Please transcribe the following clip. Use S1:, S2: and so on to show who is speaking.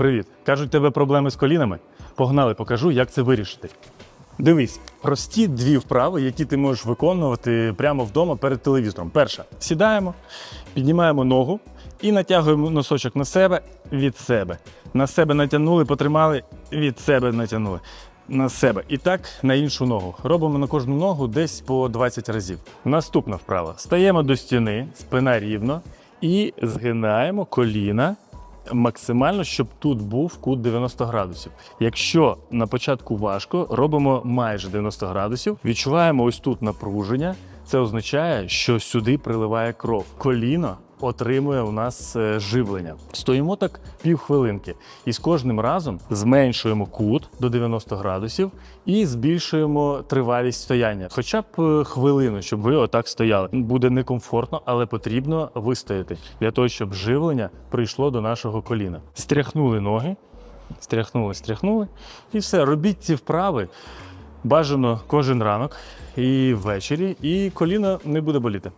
S1: Привіт. Кажуть, тебе проблеми з колінами? Погнали, покажу, як це вирішити. Дивись, прості дві вправи, які ти можеш виконувати прямо вдома перед телевізором. Перша, сідаємо, піднімаємо ногу і натягуємо носочок на себе від себе. На себе натягнули, потримали, від себе натягнули. На себе. І так на іншу ногу. Робимо на кожну ногу десь по 20 разів. Наступна вправа. Стаємо до стіни, спина рівно і згинаємо коліна максимально, щоб тут був кут 90 градусів. Якщо на початку важко, робимо майже 90 градусів, відчуваємо ось тут напруження. Це означає, що сюди приливає кров. Коліно отримує у нас е, живлення. Стоїмо так півхвилинки, і з кожним разом зменшуємо кут до 90 градусів і збільшуємо тривалість стояння. Хоча б е, хвилину, щоб ви отак стояли. Буде некомфортно, але потрібно вистояти для того, щоб живлення прийшло до нашого коліна. Стряхнули ноги, стряхнули, стряхнули, і все. Робіть ці вправи. Бажано кожен ранок і ввечері, і коліно не буде боліти.